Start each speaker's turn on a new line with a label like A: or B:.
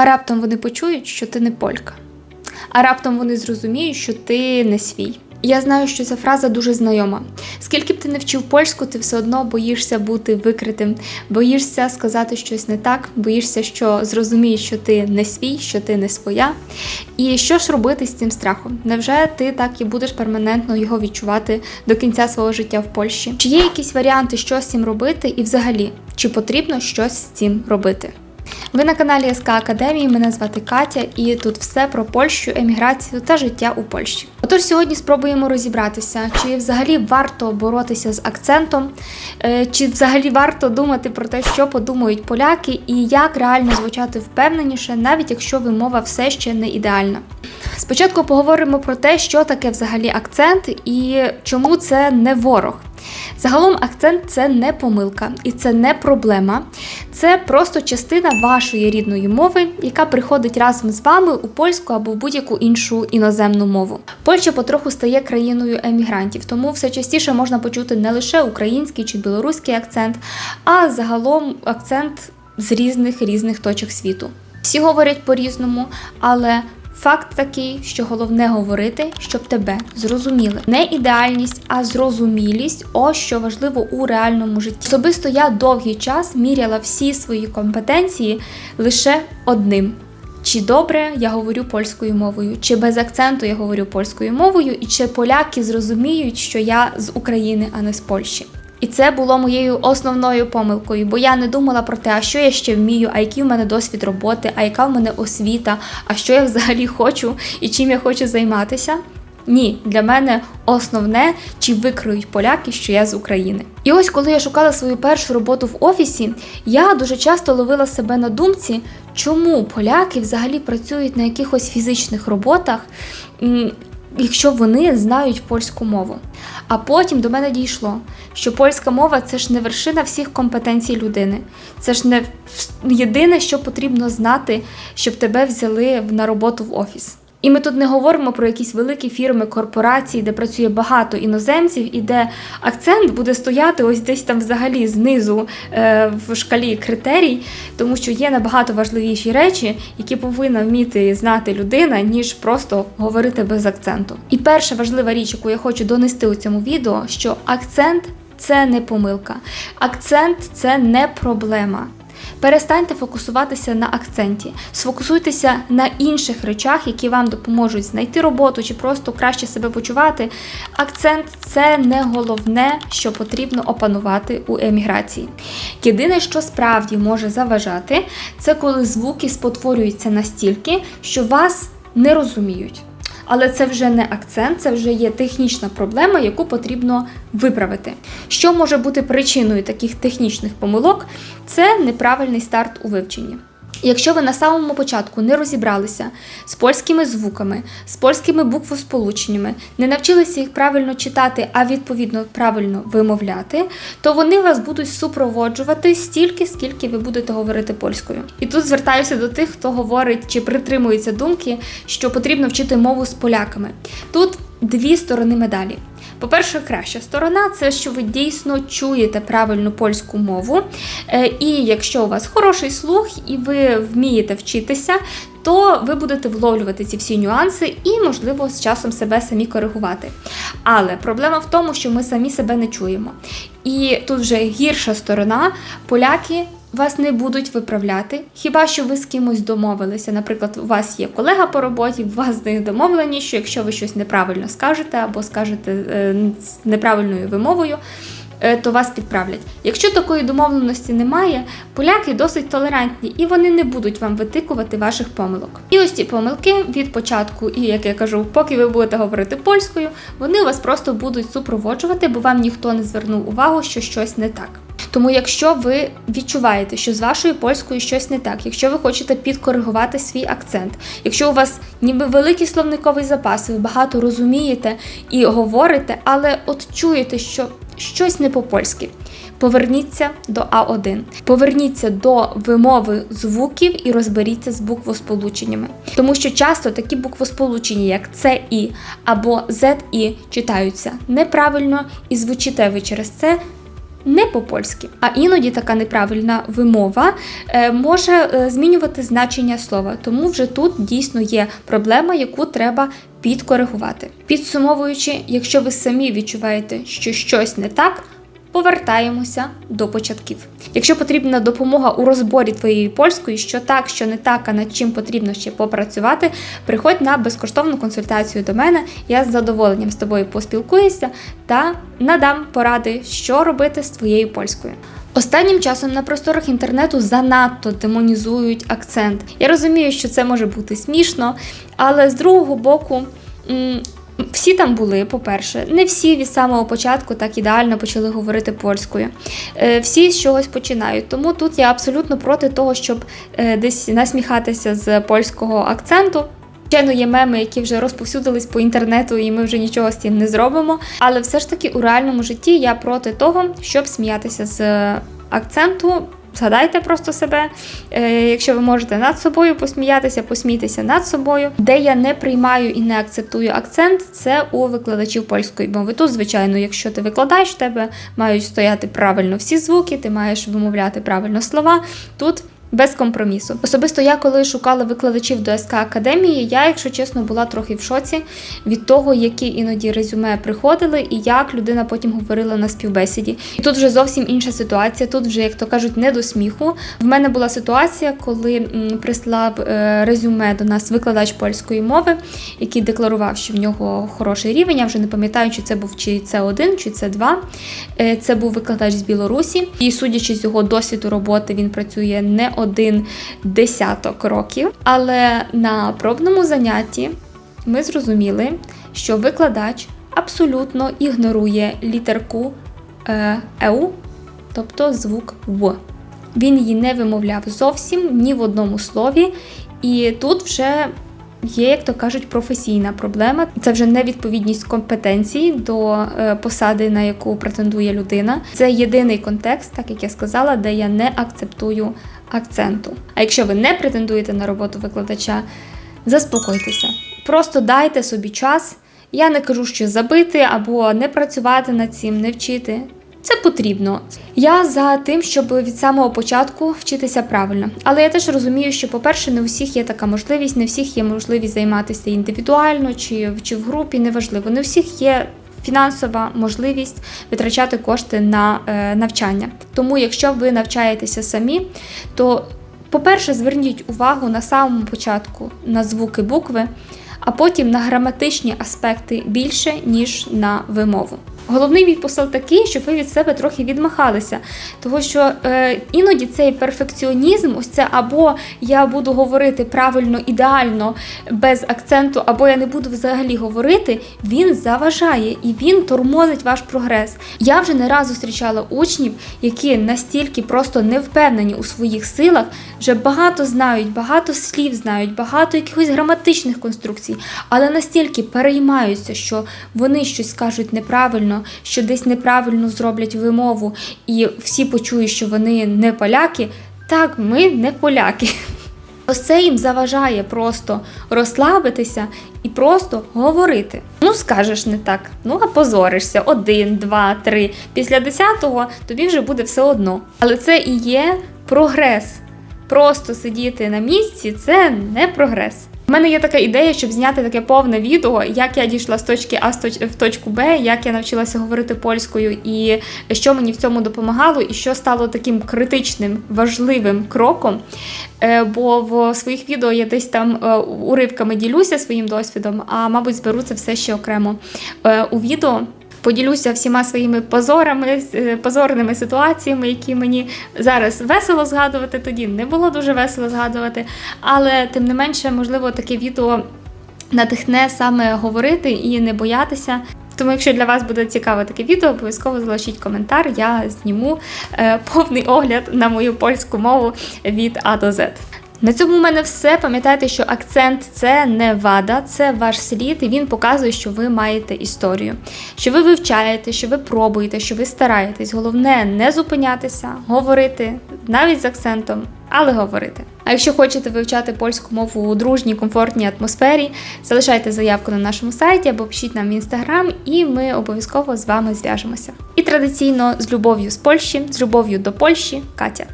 A: А раптом вони почують, що ти не полька. А раптом вони зрозуміють, що ти не свій. Я знаю, що ця фраза дуже знайома. Скільки б ти не вчив польську, ти все одно боїшся бути викритим, боїшся сказати щось не так, боїшся, що зрозумієш, що ти не свій, що ти не своя. І що ж робити з цим страхом? Невже ти так і будеш перманентно його відчувати до кінця свого життя в Польщі? Чи є якісь варіанти, що з цим робити, і взагалі, чи потрібно щось з цим робити? Ви на каналі СК Академії. Мене звати Катя, і тут все про Польщу, еміграцію та життя у Польщі. Отож, сьогодні спробуємо розібратися, чи взагалі варто боротися з акцентом, е, чи взагалі варто думати про те, що подумають поляки, і як реально звучати впевненіше, навіть якщо вимова все ще не ідеальна. Спочатку поговоримо про те, що таке взагалі акцент і чому це не ворог. Загалом акцент це не помилка і це не проблема. Це просто частина вашої рідної мови, яка приходить разом з вами у польську або в будь-яку іншу іноземну мову. Польща потроху стає країною емігрантів, тому все частіше можна почути не лише український чи білоруський акцент, а загалом акцент з різних різних точок світу. Всі говорять по-різному, але Факт такий, що головне говорити, щоб тебе зрозуміли. Не ідеальність, а зрозумілість ось що важливо у реальному житті. Особисто я довгий час міряла всі свої компетенції лише одним. Чи добре я говорю польською мовою, чи без акценту я говорю польською мовою, і чи поляки зрозуміють, що я з України, а не з Польщі. І це було моєю основною помилкою, бо я не думала про те, а що я ще вмію, а який в мене досвід роботи, а яка в мене освіта, а що я взагалі хочу і чим я хочу займатися. Ні, для мене основне, чи викриють поляки, що я з України. І ось коли я шукала свою першу роботу в офісі, я дуже часто ловила себе на думці, чому поляки взагалі працюють на якихось фізичних роботах, якщо вони знають польську мову. А потім до мене дійшло, що польська мова це ж не вершина всіх компетенцій людини. Це ж не єдине, що потрібно знати, щоб тебе взяли на роботу в офіс. І ми тут не говоримо про якісь великі фірми, корпорації, де працює багато іноземців, і де акцент буде стояти ось десь там взагалі знизу е, в шкалі критерій, тому що є набагато важливіші речі, які повинна вміти знати людина, ніж просто говорити без акценту. І перша важлива річ, яку я хочу донести у цьому відео, що акцент це не помилка, акцент це не проблема. Перестаньте фокусуватися на акценті, сфокусуйтеся на інших речах, які вам допоможуть знайти роботу чи просто краще себе почувати. Акцент це не головне, що потрібно опанувати у еміграції. Єдине, що справді може заважати, це коли звуки спотворюються настільки, що вас не розуміють. Але це вже не акцент, це вже є технічна проблема, яку потрібно виправити. Що може бути причиною таких технічних помилок? Це неправильний старт у вивченні. Якщо ви на самому початку не розібралися з польськими звуками, з польськими буквосполученнями, не навчилися їх правильно читати, а відповідно правильно вимовляти, то вони вас будуть супроводжувати стільки, скільки ви будете говорити польською. І тут звертаюся до тих, хто говорить чи притримується думки, що потрібно вчити мову з поляками. Тут дві сторони медалі. По-перше, краща сторона це що ви дійсно чуєте правильну польську мову. Е, і якщо у вас хороший слух і ви вмієте вчитися, то ви будете вловлювати ці всі нюанси і, можливо, з часом себе самі коригувати. Але проблема в тому, що ми самі себе не чуємо. І тут вже гірша сторона, поляки вас не будуть виправляти. Хіба що ви з кимось домовилися? Наприклад, у вас є колега по роботі, у вас з них домовлені, що якщо ви щось неправильно скажете або скажете е, з неправильною вимовою. Е, то вас підправлять. Якщо такої домовленості немає, поляки досить толерантні і вони не будуть вам витикувати ваших помилок. І ось ці помилки від початку, і як я кажу, поки ви будете говорити польською, вони вас просто будуть супроводжувати, бо вам ніхто не звернув увагу, що щось не так. Тому, якщо ви відчуваєте, що з вашою польською щось не так, якщо ви хочете підкоригувати свій акцент, якщо у вас ніби великий словниковий запас, ви багато розумієте і говорите, але от чуєте, що щось не по-польськи. Поверніться до А1. Поверніться до вимови звуків і розберіться з буквосполученнями. Тому що часто такі буквосполучення, як ЦІ або ЗІ, читаються неправильно і звучите ви через це не по-польськи. А іноді така неправильна вимова е, може е, змінювати значення слова. Тому вже тут дійсно є проблема, яку треба підкоригувати. Підсумовуючи, якщо ви самі відчуваєте, що щось не так. Повертаємося до початків. Якщо потрібна допомога у розборі твоєї польської, що так, що не так, а над чим потрібно ще попрацювати, приходь на безкоштовну консультацію до мене. Я з задоволенням з тобою поспілкуюся та надам поради, що робити з твоєю польською. Останнім часом на просторах інтернету занадто демонізують акцент. Я розумію, що це може бути смішно, але з другого боку. Всі там були, по-перше, не всі від самого початку так ідеально почали говорити польською. Е, Всі з чогось починають. Тому тут я абсолютно проти того, щоб е, десь насміхатися з польського акценту. Звичайно, є меми, які вже розповсюдились по інтернету, і ми вже нічого з цим не зробимо. Але все ж таки у реальному житті я проти того, щоб сміятися з акценту. Згадайте просто себе, е, якщо ви можете над собою посміятися, посмійтеся над собою. Де я не приймаю і не акцептую акцент, це у викладачів польської мови. Тут, звичайно, якщо ти викладаєш, в тебе мають стояти правильно всі звуки, ти маєш вимовляти правильно слова. Тут без компромісу. Особисто я, коли шукала викладачів до СК Академії, я, якщо чесно, була трохи в шоці від того, які іноді резюме приходили, і як людина потім говорила на співбесіді. І тут вже зовсім інша ситуація. Тут вже, як то кажуть, не до сміху. В мене була ситуація, коли прислав е, резюме до нас викладач польської мови, який декларував, що в нього хороший рівень. Я вже не пам'ятаю, чи це був чи С1, чи С2. Е, Це був викладач з Білорусі, і судячи з його досвіду роботи, він працює не один десяток років. Але на пробному занятті ми зрозуміли, що викладач абсолютно ігнорує літерку е, «еу», тобто звук В. Він її не вимовляв зовсім ні в одному слові, і тут вже є, як то кажуть, професійна проблема. Це вже невідповідність компетенцій до е, посади, на яку претендує людина. Це єдиний контекст, так як я сказала, де я не акцептую акценту. А якщо ви не претендуєте на роботу викладача, заспокойтеся. Просто дайте собі час. Я не кажу, що забити або не працювати над цим, не вчити. Це потрібно. Я за тим, щоб від самого початку вчитися правильно. Але я теж розумію, що, по-перше, не у всіх є така можливість, не у всіх є можливість займатися індивідуально чи, чи в групі, неважливо. Не у всіх є фінансова можливість витрачати кошти на е, навчання. Тому, якщо ви навчаєтеся самі, то, по-перше, зверніть увагу на самому початку на звуки букви, а потім на граматичні аспекти більше, ніж на вимову. Головний посил такий, щоб ви від себе трохи відмахалися. Тому що е, іноді цей перфекціонізм, ось це або я буду говорити правильно, ідеально, без акценту, або я не буду взагалі говорити, він заважає і він тормозить ваш прогрес. Я вже не раз зустрічала учнів, які настільки просто не впевнені у своїх силах, вже багато знають, багато слів знають, багато якихось граматичних конструкцій, але настільки переймаються, що вони щось скажуть неправильно, що десь неправильно зроблять вимову, і всі почують, що вони не поляки. Так, ми не поляки. Ось це їм заважає просто розслабитися і просто говорити. Ну, скажеш не так, ну а позоришся один, два, три. Після десятого тобі вже буде все одно. Але це і є прогрес. Просто сидіти на місці це не прогрес. У мене є така ідея, щоб зняти таке повне відео, як я дійшла з точки А в точку Б, як я навчилася говорити польською, і що мені в цьому допомагало, і що стало таким критичним важливим кроком. Е, Бо в своїх відео я десь там е, уривками ділюся своїм досвідом, а мабуть, зберу це все ще окремо е, у відео. Поділюся всіма своїми позорами, е, позорними ситуаціями, які мені зараз весело згадувати. Тоді не було дуже весело згадувати. Але тим не менше, можливо, таке відео надихне саме говорити і не боятися. Тому, якщо для вас буде цікаве таке відео, обов'язково залишіть коментар. Я зніму е, повний огляд на мою польську мову від А до Z. На цьому в мене все. Пам'ятайте, що акцент це не вада, це ваш слід, і він показує, що ви маєте історію, що ви вивчаєте, що ви пробуєте, що ви стараєтесь. Головне не зупинятися, говорити навіть з акцентом, але говорити. А якщо хочете вивчати польську мову у дружній, комфортній атмосфері, залишайте заявку на нашому сайті або пишіть нам в інстаграм, і ми обов'язково з вами зв'яжемося. І традиційно з любов'ю з Польщі, з любов'ю до Польщі, Катя.